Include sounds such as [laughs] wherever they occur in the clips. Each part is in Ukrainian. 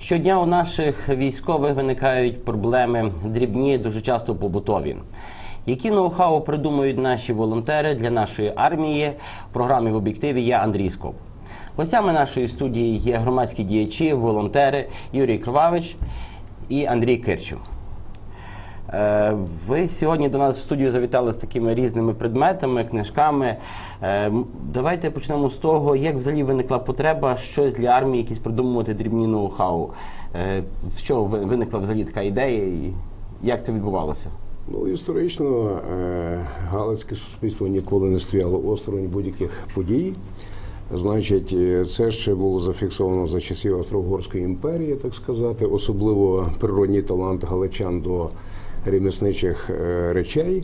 Щодня у наших військових виникають проблеми дрібні, дуже часто побутові. Які ноу-хау придумують наші волонтери для нашої армії? В програмі в об'єктиві я Андрій Скоп. Гостями нашої студії є громадські діячі, волонтери Юрій Кровавич і Андрій Кирчук. Е, Ви сьогодні до нас в студію завітали з такими різними предметами, книжками. Е, Давайте почнемо з того, як взагалі виникла потреба щось для армії, якісь придумувати дрібні ноу-хау. Е, В чого ви- виникла взагалі така ідея і як це відбувалося? Ну, історично галицьке суспільство ніколи не стояло осторонь будь-яких подій. Значить, це ще було зафіксовано за часів Австро-Угорської імперії, так сказати, особливо природній талант галичан до ремісничих е, речей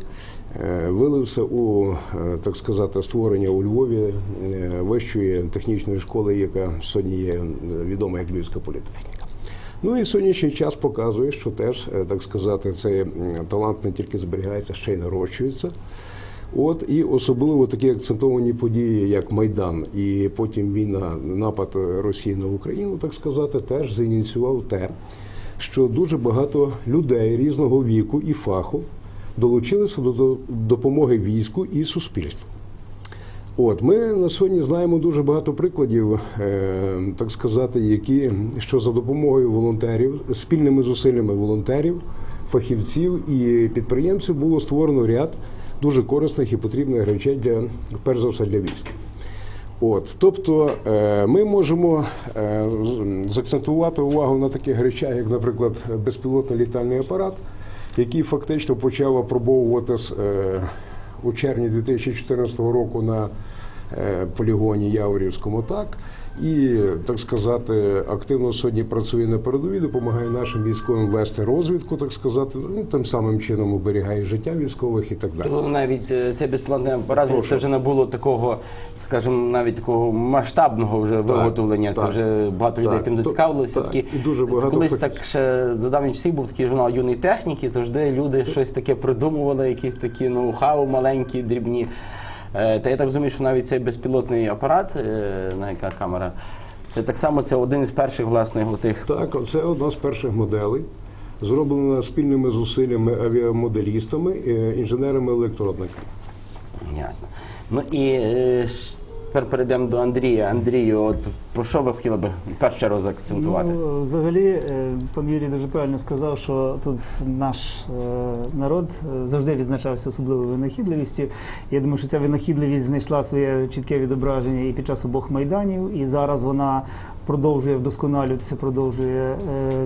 е, вилився у, е, так сказати, створення у Львові вищої технічної школи, яка сьогодні є відома як Львівська політехніка. Ну і сьогоднішній час показує, що теж, так сказати, цей талант не тільки зберігається, ще й нарощується. От і особливо такі акцентовані події, як Майдан, і потім війна, напад Росії на Україну, так сказати, теж зініціював те, що дуже багато людей різного віку і фаху долучилися до до допомоги війську і суспільству. От ми на сьогодні знаємо дуже багато прикладів, е, так сказати, які що за допомогою волонтерів, спільними зусиллями волонтерів, фахівців і підприємців було створено ряд дуже корисних і потрібних речей для перш за все для війська. От, тобто е, ми можемо е, закцентувати увагу на таких речах, як, наприклад, безпілотний літальний апарат, який фактично почав опробовуватись е, у червні 2014 року на полігоні Яворівському так. І, так сказати, активно сьогодні працює на передовій, допомагає нашим військовим вести розвідку, так сказати, ну тим самим чином оберігає життя військових і так далі. Ну, Навіть е, цей безплатний це вже не було такого, скажімо, навіть такого масштабного вже виготовлення. Це вже багато людей Так. тим То- зацікавилися. так. Такі І дуже багато колись фахівців. так ще за давніх часів був такий журнал юний техніки. Завжди люди щось таке придумували, якісь такі ноу-хау маленькі, дрібні. Е, Та я так розумію, що навіть цей безпілотний апарат, е, на яка камера, це так само це один із перших власне тих Так, це одна з перших моделей, зроблена спільними зусиллями авіамоделістами, е, інженерами-електрониками. Ясно. Ну і тепер перейдемо до Андрія. Андрію, от про що ви хотіли би в розакцентувати? Ну, взагалі, е, пан Юрій дуже правильно сказав, що тут наш е, народ е, завжди відзначався особливою винахідливістю. Я думаю, що ця винахідливість знайшла своє чітке відображення і під час обох майданів, і зараз вона продовжує вдосконалюватися, продовжує е,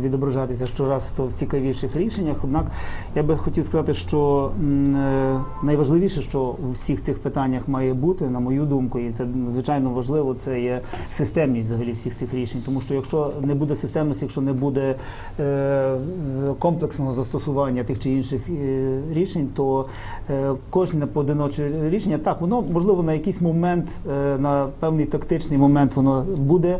відображатися щораз то в цікавіших рішеннях. Однак я би хотів сказати, що е, найважливіше, що у всіх цих питаннях має бути, на мою думку, і це надзвичайно важливо, це є системність взагалі всіх цих рішень. Тому що якщо не буде системності, якщо не буде е, комплексного застосування тих чи інших рішень, то кожне поодиноче рішення так, воно можливо на якийсь момент, на певний тактичний момент воно буде,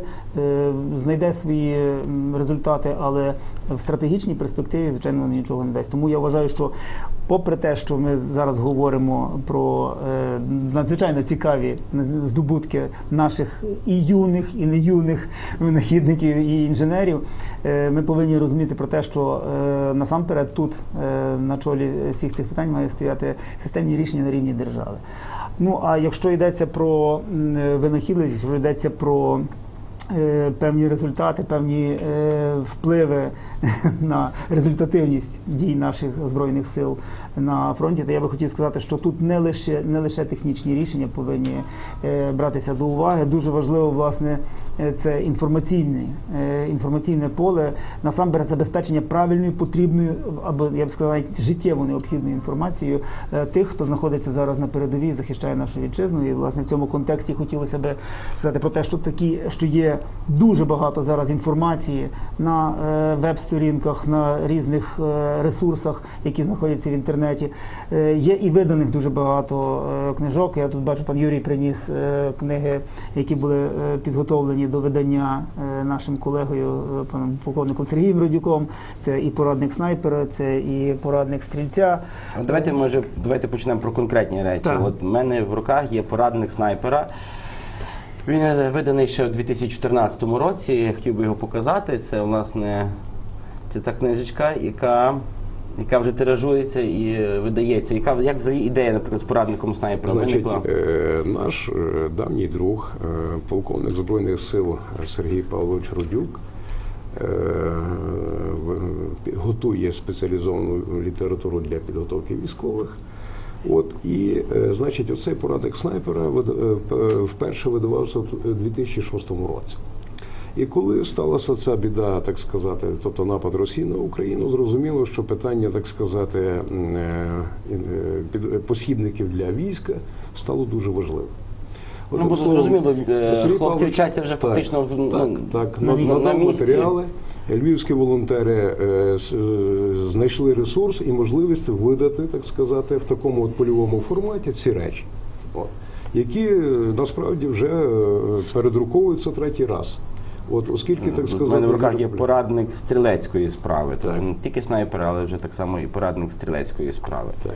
знайде свої результати, але в стратегічній перспективі, звичайно, нічого не дасть. Тому я вважаю, що попри те, що ми зараз говоримо про е, надзвичайно цікаві здобутки наших і юних, і не юних винахідників і інженерів, е, ми повинні розуміти про те, що е, насамперед тут е, на чолі всіх цих питань має стояти системні рішення на рівні держави. Ну а якщо йдеться про винахідливість, якщо йдеться про е, певні результати, певні е, впливи [laughs] на результативність дій наших збройних сил на фронті, то я би хотів сказати, що тут не лише не лише технічні рішення повинні е, братися до уваги. Дуже важливо, власне, е, це інформаційне, е, інформаційне поле, насамперед забезпечення правильною, потрібною або я б сказав, життєво необхідною інформацією е, тих, хто знаходиться зараз на передовій, захищає нашу вітчизну. І власне в цьому контексті хотілося би сказати про те, що такі, що є дуже багато зараз інформації на е, веб-сторінках, на різних е, ресурсах, які знаходяться в інтернеті. Е, Є і виданих дуже багато книжок. Я тут бачу, пан Юрій приніс книги, які були підготовлені до видання нашим колегою, паном полковником Сергієм Родюком. Це і порадник снайпера, це і порадник стрільця. Давайте може давайте почнемо про конкретні речі. Так. От в мене в руках є порадник снайпера. Він е, виданий ще у 2014 році. Я хотів би його показати. Це власне це та книжечка, яка, яка вже тиражується і видається. Яка як взагалі ідея, наприклад, з порадником снайпера Значить, виникла? е, наш е, давній друг, е, полковник Збройних сил Сергій Павлович Рудюк, е, готує спеціалізовану літературу для підготовки військових. От і е, значить, оцей порадок снайпера вид- е, п- вперше видавався у 2006 році. І коли сталася ця біда, так сказати, тобто напад Росії на Україну, зрозуміло, що питання, так сказати, е, е, посібників для війська стало дуже важливим. Ну, бо зрозуміло, е, Сергій хлопці Павлович- вчаться вже фактично в- ну, так, так, на на, місці. На місці. матеріали. Львівські волонтери е, с- е, знайшли ресурс і можливість видати, так сказати, в такому от польовому форматі ці речі, от, які е, насправді вже е, передруковуються третій раз. От, оскільки, так У сказати, мене в руках є порадник стрілецької справи. Тобто Так. не тільки снайпер, але вже так само і порадник стрілецької справи. Так.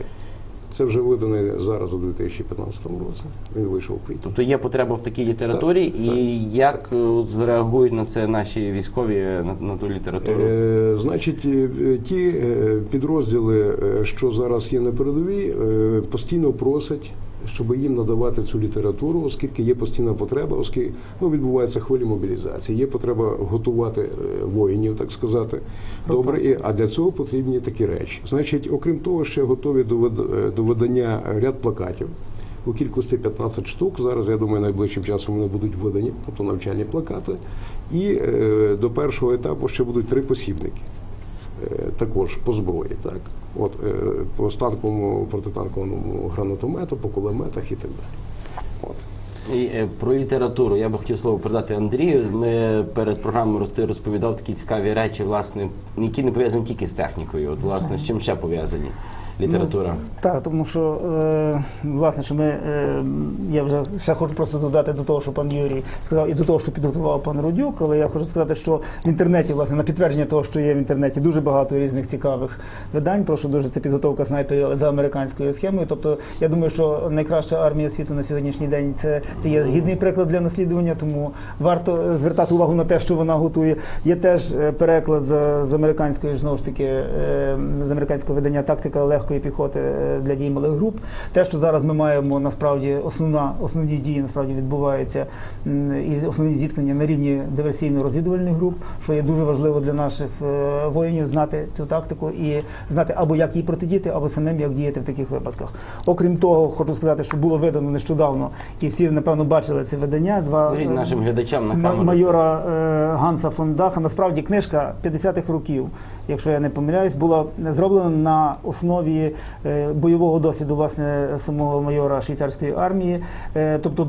Це вже виданий зараз у 2015 році. Він вийшов у квітні. Тобто є потреба в такій літературі, і як е, реагують на це наші військові е, на, на ту літературу? Е, значить, е, ті підрозділи, що зараз є на передовій, постійно просять, щоб їм надавати цю літературу, оскільки є постійна потреба, оскільки ну, відбуваються хвилі мобілізації, є потреба готувати е, воїнів, так сказати. Добре, і, а для цього потрібні такі речі. Значить, окрім того, ще готові до, е, до видання ряд плакатів. У кількості 15 штук. Зараз, я думаю, найближчим часом вони будуть видані, тобто навчальні плакати. І е, до першого етапу ще будуть три посібники. Е, також по зброї, так. От, е, по станковому протитанковому гранатомету, по кулеметах і так далі. От. І е, про літературу я би хотів слово передати Андрію. Ми перед програмою розповідав такі цікаві речі, власне, які не пов'язані тільки з технікою. От, власне, з чим ще пов'язані література? Ну, так, тому що е, власне, що ми е, я вже ще хочу просто додати до того, що пан Юрій сказав, і до того, що підготував пан Рудюк, але я хочу сказати, що в інтернеті, власне, на підтвердження того, що є в інтернеті, дуже багато різних цікавих видань. Прошу дуже це підготовка снайперів за американською схемою. Тобто, я думаю, що найкраща армія світу на сьогоднішній день це, це є гідний приклад для наслідування, тому варто е, звертати увагу на те, що вона готує. Є теж е, переклад з, з американської знову ж таки е, з американського видання тактика легкої піхоти е, для дій малих груп. Те, що зараз ми маємо насправді основна основні дії насправді відбуваються і основні зіткнення на рівні диверсійно-розвідувальних груп, що є дуже важливо для наших е, воїнів знати цю тактику і знати або як їй протидіяти, або самим як діяти в таких випадках. Окрім того, хочу сказати, що було видано нещодавно, і всі напевно бачили це видання. Два Говоріть е, нашим глядачам на камеру. майора Ганса фон Даха. Насправді книжка 50-х років, якщо я не помиляюсь, була зроблена на основі е, бойового досвіду власне самого майора швейцарської армії, Е, тобто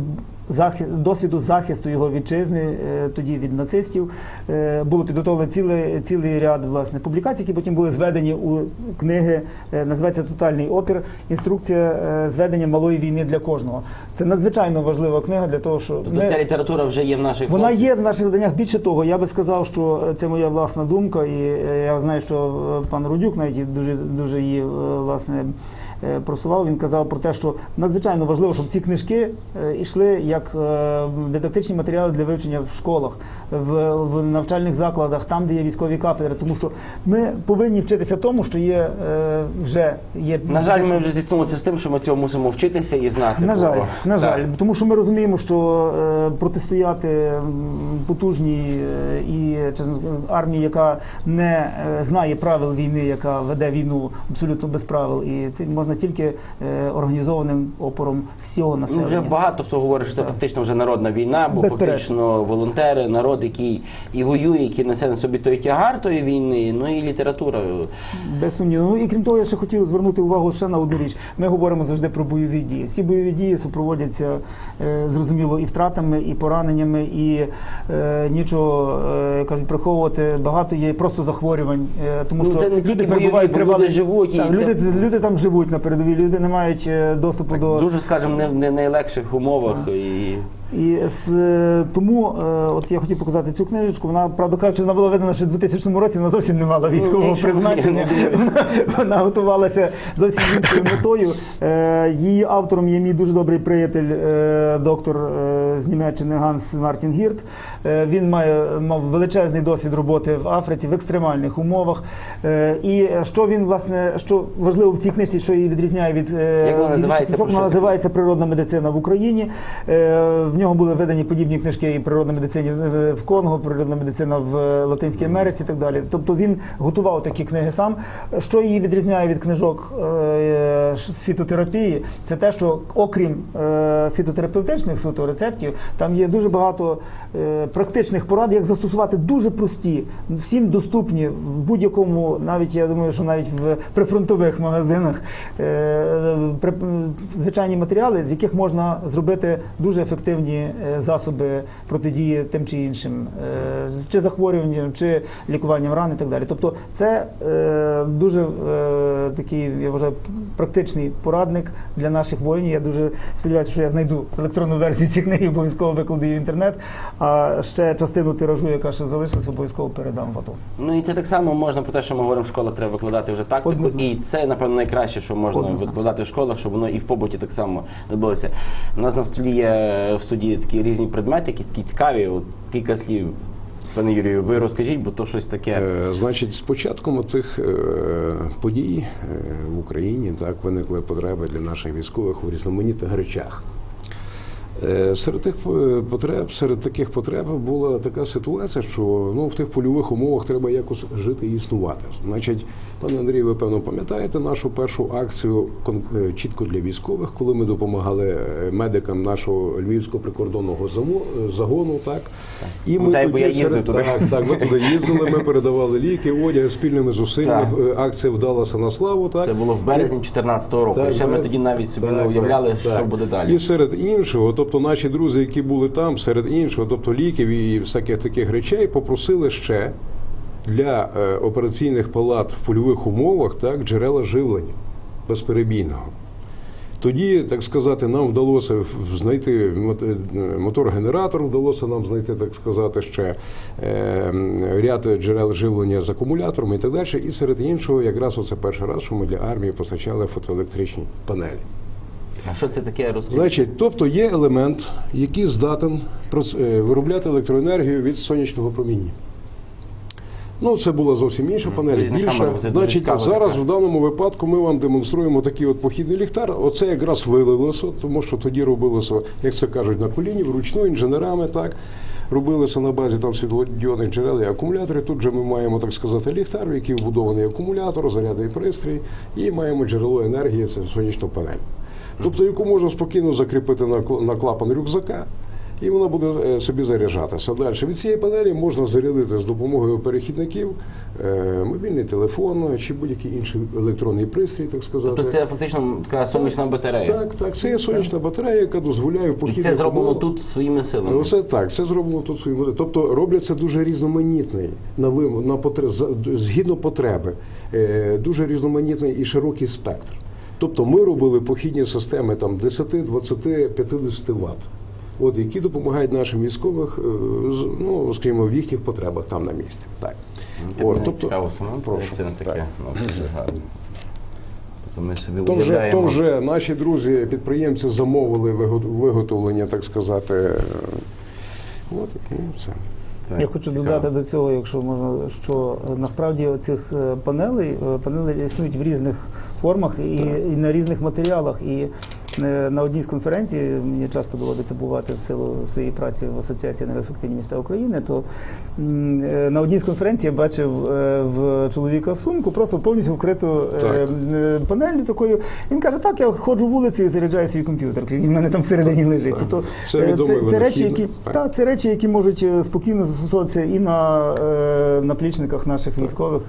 досвіду захисту його вітчизни е, тоді від нацистів. Е, Було підготовлено цілий, цілий ряд власне публікацій, які потім були зведені у книги. е, Називається Тотальний опір. Інструкція зведення малої війни для кожного. Це надзвичайно важлива книга для того, що Тобто ми- ця література вже є в наших вона є в наших виданнях. Більше того, я би сказав, що це моя власна думка, і я знаю, що пан Рудюк навіть дуже дуже її власне просував. Він казав про те, що надзвичайно важливо, щоб ці книжки е, йшли як е, дидактичні матеріали для вивчення в школах, в, в навчальних закладах, там, де є військові кафедри, тому що ми повинні вчитися тому, що є е, вже є На жаль, ми вже зіткнулися з тим, що ми цього мусимо вчитися і знати. на жаль, на Так. жаль, тому що ми розуміємо, що е, протистояти потужній е, і армії, яка не е, знає правил війни, яка веде війну абсолютно без правил, і це можна тільки е, організованим опором всього Ну, населення. вже багато хто говорить, що це фактично вже народна війна, бо Безперечно. фактично волонтери, народ, який і воює, який несе на собі той тягар тої війни, ну і література. Без сумніву. Ну і крім того, я ще хотів звернути увагу ще на одну річ. Ми говоримо завжди про бойові дії. Всі бойові дії супроводяться е, зрозуміло і втратами, і пораненнями, і е, нічого кажуть, приховувати. Багато є просто захворювань, тому Ну, що це не тільки люди бойові, перебувають бо тривалий- люди живуть, і це- люди, люди там живуть на передовій, люди не мають е, доступу до Дуже, скажімо, не в не найлегших умовах. І... І з, тому, е, от я хотів показати цю книжечку. Вона, правда кажучи, вона була видана ще в 2000 році, вона зовсім не мала військового нічого, призначення. Вона, вона готувалася зовсім іншою метою. Е, її автором є мій дуже добрий приятель, е, доктор е, з Німеччини Ганс Мартін Гірт. Е, він має, мав величезний досвід роботи в Африці в екстремальних умовах. Е, і що він, власне, що важливо в цій книжці, що її відрізняє від е, Як вона називається? вона називається Природна медицина в Україні. Е, В нього були видані подібні книжки і природна медицина в Конго, природна медицина в Латинській Америці і так далі. Тобто він готував такі книги сам. Що її відрізняє від книжок е, з фітотерапії, це те, що окрім е, фітотерапевтичних суто рецептів, там є дуже багато е, практичних порад, як застосувати дуже прості, всім доступні в будь-якому, навіть я думаю, що навіть в прифронтових магазинах е, звичайні матеріали, з яких можна зробити дуже ефективні е, засоби протидії тим чи іншим, е, чи захворюванням, чи лікуванням ран і так далі. Тобто, це е, дуже такий, я вважаю, практичний порадник для наших воїнів. Я дуже сподіваюся, що я знайду електронну версію цієї книги, обов'язково викладу її в інтернет. А ще частину тиражу, яка ще залишилась, обов'язково передам в АТО. Ну і це так само можна про те, що ми говоримо в школах, треба викладати вже тактику. Однозначно. І це, напевно, найкраще, що можна Однозначно. викладати в школах, щоб воно і в побуті так само робилося. У нас на столі є в студії такі різні предмети, якісь такі цікаві. От кілька слів. Пане Юрію, ви розкажіть, бо то щось таке. Е, Значить, з початком цих подій е, в Україні так виникли потреби для наших військових у різноманітних речах. Е, Серед тих е, потреб, серед таких потреб була така ситуація, що ну, в тих польових умовах треба якось жити і існувати. Значить, пане Андрій, ви певно пам'ятаєте нашу першу акцію е, чітко для військових, коли ми допомагали медикам нашого львівського прикордонного загону. Так і Пам'ятаю, бо я серед- туди. Так, так, ви туди їздили. Ми [laughs] передавали ліки, одяг спільними зусиллями. Так. Акція вдалася на славу. Так Це було в березні 2014 року. Так, ще ми тоді навіть собі не уявляли, так, що так. буде далі. І серед іншого, тобто наші друзі, які були там, серед іншого, тобто ліків і всяких таких речей, попросили ще для е, операційних палат в польових умовах так, джерела живлення безперебійного. Тоді, так сказати, нам вдалося знайти е, мотор-генератор, вдалося нам знайти, так сказати, ще е, ряд джерел живлення з акумуляторами і так далі. І серед іншого, якраз оце перший раз, що ми для армії постачали фотоелектричні панелі. А що це таке розкажіть? Значить, тобто є елемент, який здатен е, виробляти електроенергію від сонячного проміння. Ну, це була зовсім інша панель, більша. Значить, зараз в даному випадку ми вам демонструємо такий от похідний ліхтар. Оце якраз вилилося, тому що тоді робилося, як це кажуть, на коліні, вручну інженерами, так. Робилося на базі там світлодіодних джерел і акумуляторів. Тут же ми маємо, так сказати, ліхтар, в який вбудований акумулятор, зарядний пристрій, і маємо джерело енергії, це сонячну панель. Тобто, яку можна спокійно закріпити на, кл- на клапан рюкзака, і вона буде е, собі заряджатися. Далі від цієї панелі можна зарядити з допомогою перехідників е, мобільний телефон чи будь-який інший електронний пристрій, так сказати. Тобто це фактично така сонячна батарея. Так, так, це є сонячна батарея, яка дозволяє в І це зроблено тут своїми силами. Ну, це так, це зроблено тут своїм. водою. Тобто робляться дуже різноманітний на вим- на потре- за- згідно потреби, е, дуже різноманітний і широкий спектр. Тобто ми робили похідні системи там 10, 20, 50 Вт. От, які допомагають нашим військових, е, ну, скажімо, в їхніх потребах там на місці. Так. Це От, тобто, цікаво самому, прошу. це не таке. Ну, дуже гарно. Тобто ми собі То вже, то вже наші друзі, підприємці замовили виго- виготовлення, так сказати. От і все. Так, Я хочу цікаво. додати до цього, якщо можна, що е, насправді цих панелей панели панелі існують в різних формах і, і на різних матеріалах. І е, на одній з конференцій мені часто доводиться бувати в силу своєї праці в Асоціації енергоефективні міста України. То е, на одній з конференцій я бачив е, в чоловіка сумку, просто повністю вкриту е, Так. е, панелью такою. Він каже: так, я ходжу вулицею і заряджаю свій комп'ютер. Він в мене там всередині лежить. Так. Тобто Це е, це, це речі, які та, це речі, які можуть е, спокійно застосовуватися і на е, наплічниках наших військових.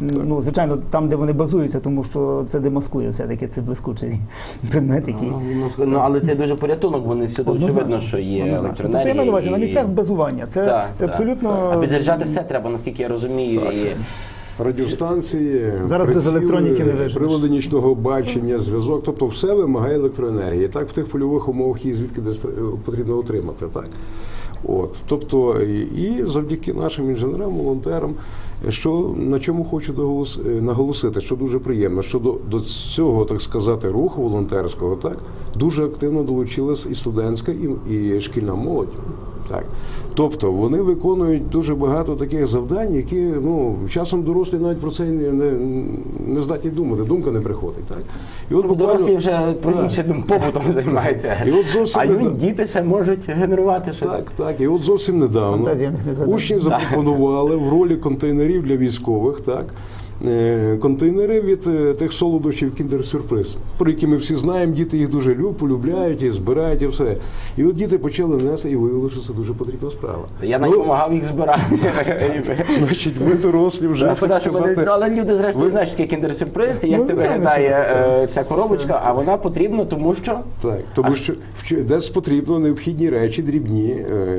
Ну, звичайно, там, де вони базуються, тому що це демаскує все-таки це блискучий [laughs] предмет, який. Ну, ну, ну, але це дуже порятунок, вони всюди Однозначно. очевидно, що є Однозначно. Тобто, я електроенергія. маю на увазі, на місцях базування. Це, Так, це так, абсолютно. так. А підзаряджати все треба, наскільки я розумію. І радіостанції, Зараз без приціли, електроніки не виживеш. прилади нічного бачення, зв'язок, тобто все вимагає електроенергії. Так в тих польових умовах її звідки десь е, потрібно отримати. Так. От, тобто, і, завдяки нашим інженерам, волонтерам, що на чому хочу доголос, е, наголосити, що дуже приємно, що до, до цього, так сказати, руху волонтерського, так дуже активно долучилась і студентська, і, і шкільна молодь. Так. Тобто вони виконують дуже багато таких завдань, які ну, часом дорослі навіть про це не, не, не здатні думати, думка не приходить. Так? І от буквально... дорослі вже про інше побутом займаються. І от зовсім а не діти ще можуть генерувати щось. Так, так. І от зовсім недавно не учні запропонували в ролі контейнерів для військових, так. Е, Контейнери від е, тих солодощів кіндер-сюрприз, про які ми всі знаємо, діти їх дуже люб, полюбляють і збирають, і все. І от діти почали нести і виявили, що це дуже потрібна справа. Я Ну, допомагав їх збирати. [laughs] Значить, ми дорослі вже так Шкода, вони- сказати. Але люди зрештою знають, що таке кіндер-сюрприз і як Ну, це виглядає е, ця коробочка, а вона потрібна, тому що Так, тому що в десь потрібно необхідні речі дрібні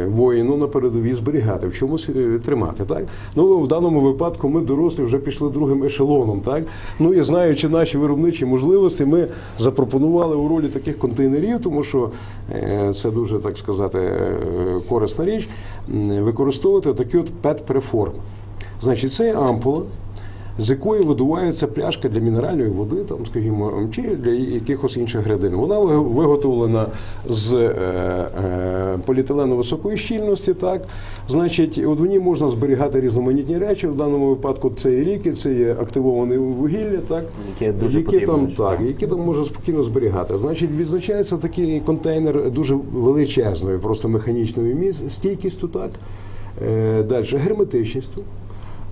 воїну на передовій зберігати, в чомусь тримати. Так ну в даному випадку ми дорослі вже пішли другим ешелоном. Так ну і знаючи наші виробничі можливості, ми запропонували у ролі таких контейнерів, тому що е, це дуже так сказати е, корисна річ. Використовувати такі от пет-преформи. Значить, це ампула з якої видувається пляшка для мінеральної води, там, скажімо, чи для якихось інших рядин. Вона виготовлена з е, е, поліетилену високої щільності. Так, значить, от в ній можна зберігати різноманітні речі. В даному випадку це і ліки, це є активоване вугілля, так Яке дуже які потрібно, там так, які там можна спокійно зберігати. Значить, відзначається такий контейнер дуже величезною, просто механічною міс- стійкістю, так. Е, далі герметичністю,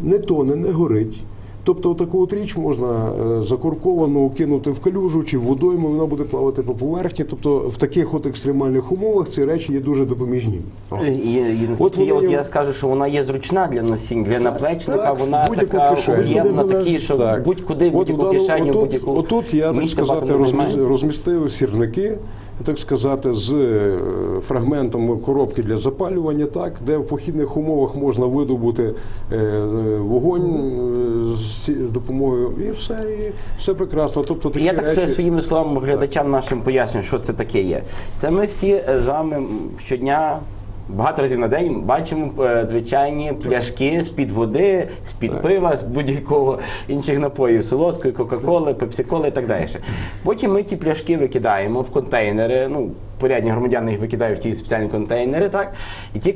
не тоне, не горить. Тобто таку от річ можна е, закурковану кинути в калюжу чи в водойму, вона буде плавати по поверхні. Тобто в таких от екстремальних умовах ці речі є дуже допоміжні. О. І, і, От наскільки от я скажу, що вона є зручна для носінь, для наплечника, так, вона така об'ємна, такі, що Так. будь-куди, будь-яку кишеню, будь-яку отут я так сказати розмістив сірники, так сказати, з е, фрагментом коробки для запалювання, так, де в похідних умовах можна видобути е, вогонь е, з, допомогою і все, і все прекрасно. Тобто такі Я так речі, своїми словами глядачам нашим пояснюю, що це таке є. Це ми всі з вами щодня. Багато разів на день бачимо е, звичайні пляшки з-під води, з-під пива, з будь-якого інших напоїв, солодкої, кока-коли, пепсі-коли і так далі. Потім ми ті пляшки викидаємо в контейнери. Ну, порядні громадяни їх викидають в ті спеціальні контейнери, так? І ті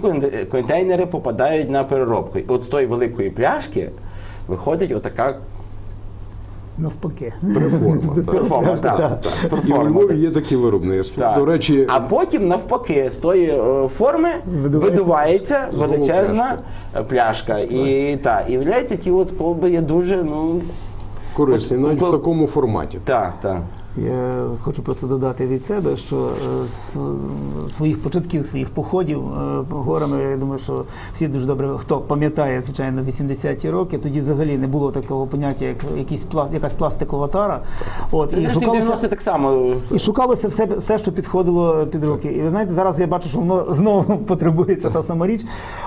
контейнери попадають на переробку. І от з тої великої пляшки виходить отака Навпаки. Перформа. Так, і в. Львові є такі виробництва. До речі, а потім навпаки з тої е, форми Видувається величезна пляшка. І та і ті от колби є дуже ну корисні навіть в такому форматі. так, так. Я хочу просто додати від себе, що е, з своїх початків, своїх походів е, горами, я думаю, що всі дуже добре, хто пам'ятає, звичайно, 80-ті роки, тоді взагалі не було такого поняття, як якийсь пласт, якась пластикова тара. От, і шукалося, так само. і шукалося все, все, що підходило під руки. І ви знаєте, зараз я бачу, що воно знову [laughs] потребується та сама річ.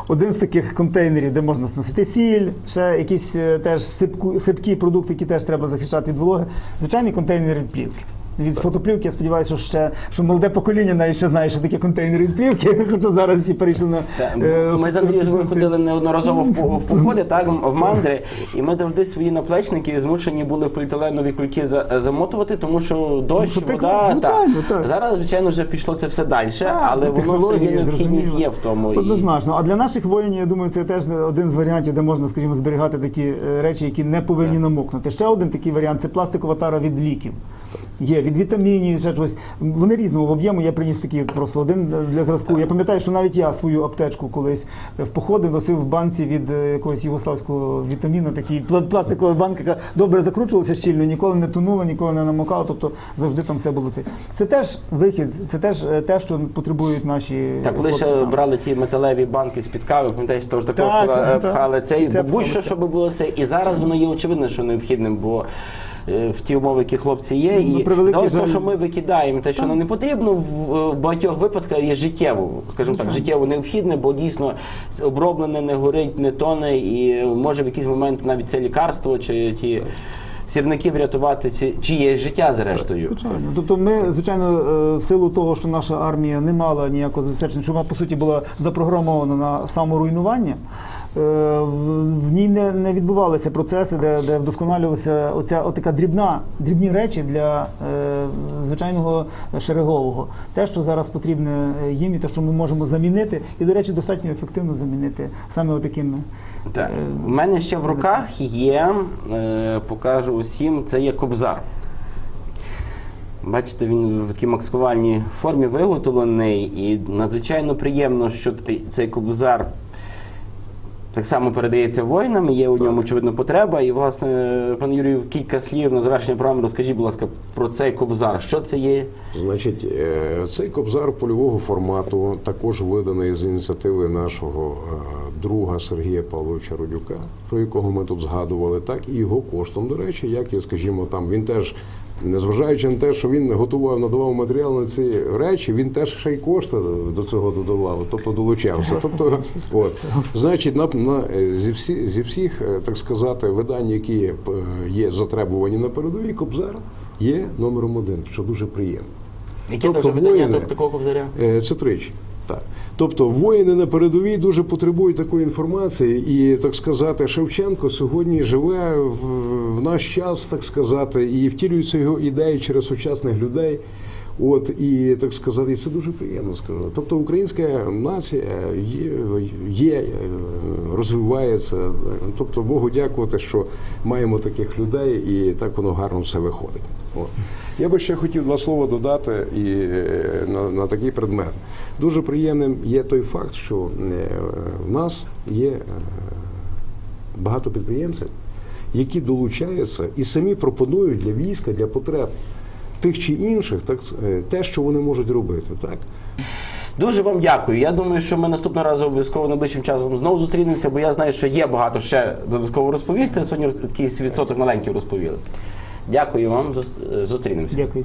Один з таких контейнерів, де можна сносити сіль, ще якісь е, теж сипку, сипкі продукти, які теж треба захищати від вологи. Звичайний контейнер від плівки. Від фотоплівки, я сподіваюся, що ще що молоде покоління навіть ще знає, що таке контейнер від плівки, [laughs] хоча зараз всі перейшли на е, Ми з Андрієм ходили неодноразово в в походи, так в мандри, і ми завжди свої наплечники змушені були в поліетиленові кульки за- замотувати, тому що дощ, що так, вода. звичайно, так. Зараз, звичайно, вже пішло це все далі, але воно все є необхідність є в тому. Однозначно. А для наших воїнів, я думаю, це теж один з варіантів, де можна, скажімо, зберігати такі е, речі, які не повинні намокнути. Ще один такий варіант це пластикова тара від ліків. Є від вітамінів, ще чогось. Вони різного об'єму. Я приніс такий просто один для зразку. Я пам'ятаю, що навіть я свою аптечку колись в походи носив в банці від е, якогось югославського вітаміну, такий пла- пластикова банка, яка добре закручувалася щільно, ніколи не тонула, ніколи не намокала. Тобто завжди там все було це. Це теж вихід, це теж е, те, що потребують наші Так, коли ще там. брали ті металеві банки з-під кави, пам'ятаєш, теж також Так, е, пхали цей, це будь-що, щоб було це. І зараз воно є очевидно, що необхідним, бо в ті умови, які хлопці є. Ну, І того, жаль. що ми викидаємо, те, що воно не потрібно, в в багатьох випадках є життєво, скажімо так, життєво необхідне, бо дійсно оброблене не горить, не тоне, і може в якийсь момент навіть це лікарство чи ті сірники врятувати ці чиєсь життя зрештою. Звичайно. Тобто ми, звичайно, е, в силу того, що наша армія не мала ніякого забезпечення, що вона, по суті, була запрограмована на саморуйнування, е, в в ній не, не відбувалися процеси, де, де вдосконалювалася оця отака дрібна, дрібні речі для е, звичайного шерегового. Те, що зараз потрібне їм, і те, що ми можемо замінити, і, до речі, достатньо ефективно замінити саме отакими. Так. У мене ще в руках є, е, покажу усім, це є кобзар. Бачите, він в такій маскувальній формі виготовлений, і надзвичайно приємно, що цей кобзар так само передається воїнам, є у ньому, очевидно, потреба. І, власне, пане Юрію, кілька слів на завершення програми розкажіть, будь ласка, про цей кобзар. Що це є? Значить, е, цей кобзар польового формату також виданий з ініціативи нашого е, друга Сергія Павловича Родюка, про якого ми тут згадували, так і його коштом, до речі, як і скажімо, там він теж. Незважаючи на те, що він готував, надавав матеріал на ці речі, він теж ще й кошти до цього додавав, тобто долучався. Тобто, от, значить, на, на, зі, всі, зі всіх, е, так сказати, видань, які е, є затребувані на передовій, Кобзар є номером один, що дуже приємно. Яке Тобто тобто, видання воїни- так- такого кобзаря? Е, Це тричі. Так. Тобто воїни на передовій дуже потребують такої інформації, і так сказати, Шевченко сьогодні живе в, наш час, так сказати, і втілюються його ідеї через сучасних людей. От і так сказати, і це дуже приємно сказати. Тобто українська нація є, є е, розвивається. Тобто Богу дякувати, що маємо таких людей, і так воно гарно все виходить. От. Я би ще хотів два слова додати і е, на, на такий предмет. Дуже приємним є той факт, що е, в нас є е, багато підприємців, які долучаються і самі пропонують для війська, для потреб тих чи інших, так те, що вони можуть робити, так. Дуже вам дякую. Я думаю, що ми наступного разу обов'язково найближчим часом знову зустрінемося, бо я знаю, що є багато ще додатково розповісти. Сьогодні такий відсоток маленький розповіли. Дякую вам. Зус- Зустрінемося. Дякую.